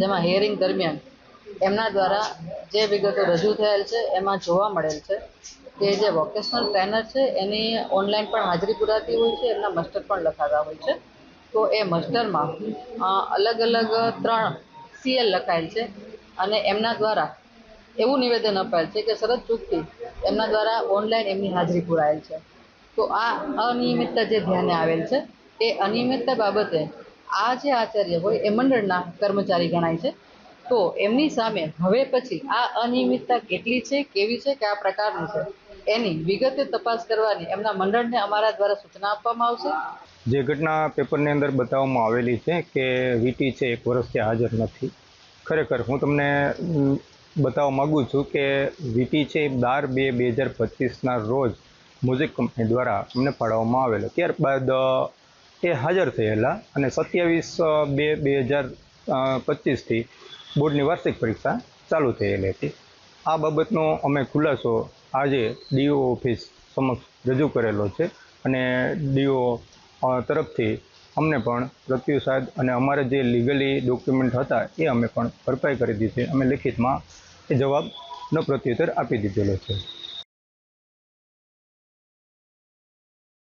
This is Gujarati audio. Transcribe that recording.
જેમાં હિયરિંગ દરમિયાન એમના દ્વારા જે વિગતો રજૂ થયેલ છે, એમાં જોવા મળેલ છે કે જે વોકેશનલ ટ્રેનર છે, એની ઓનલાઈન પણ હાજરી પુરાતી હોય છે, એમના મસ્ટર પણ લખાતા હોય છે. તો એ મસ્ટરમાં અલગ અલગ ત્રણ સીએલ લખાયેલ છે અને એમના દ્વારા એવું નિવેદન અપાયેલ છે કે શરત ચૂકથી એમના દ્વારા ઓનલાઈન એમની હાજરી પુરાયેલ છે. તો આ અનિયમિતતા જે ધ્યાને આવેલ છે, એ અનિયમિતતા બાબતે આ જે આચાર્ય હોય એ મંડળના કર્મચારી ગણાય છે. તો એમની સામે હવે પછી આ અનિયમિતતા કેટલી છે, કેવી છે કે આ પ્રકારની છે, એની વિગતે તપાસ કરવાની એમના મંડળને અમારા દ્વારા સૂચના આપવામાં આવશે. જે ઘટના પેપરની અંદર બતાવવામાં આવેલી છે કે વીટી છે એક વર્ષથી હાજર નથી. ખરેખર હું તમને બતાવવા માગું છું કે વીટી છે બાર બે બે હજાર પચીસના રોજ મ્યુઝિક કંપની દ્વારા અમને ફાળવવામાં આવેલો. ત્યારબાદ એ હાજર થયેલા અને સત્યાવીસ બે બે હજાર પચીસથી બોર્ડની વાર્ષિક પરીક્ષા ચાલુ થયેલી હતી. આ બાબતનો અમે ખુલાસો આજે ડીઓ ઓફિસ સમક્ષ રજૂ કરેલો છે અને ડીઓ તરફથી અમને પણ પ્રત્યુસાદ અને અમારે જે લીગલી ડોક્યુમેન્ટ હતા એ અમે પણ ભરપાઈ કરી દીધી અમે લિખિતમાં એ જવાબનો પ્રત્યુત્તર આપી દીધેલો છે.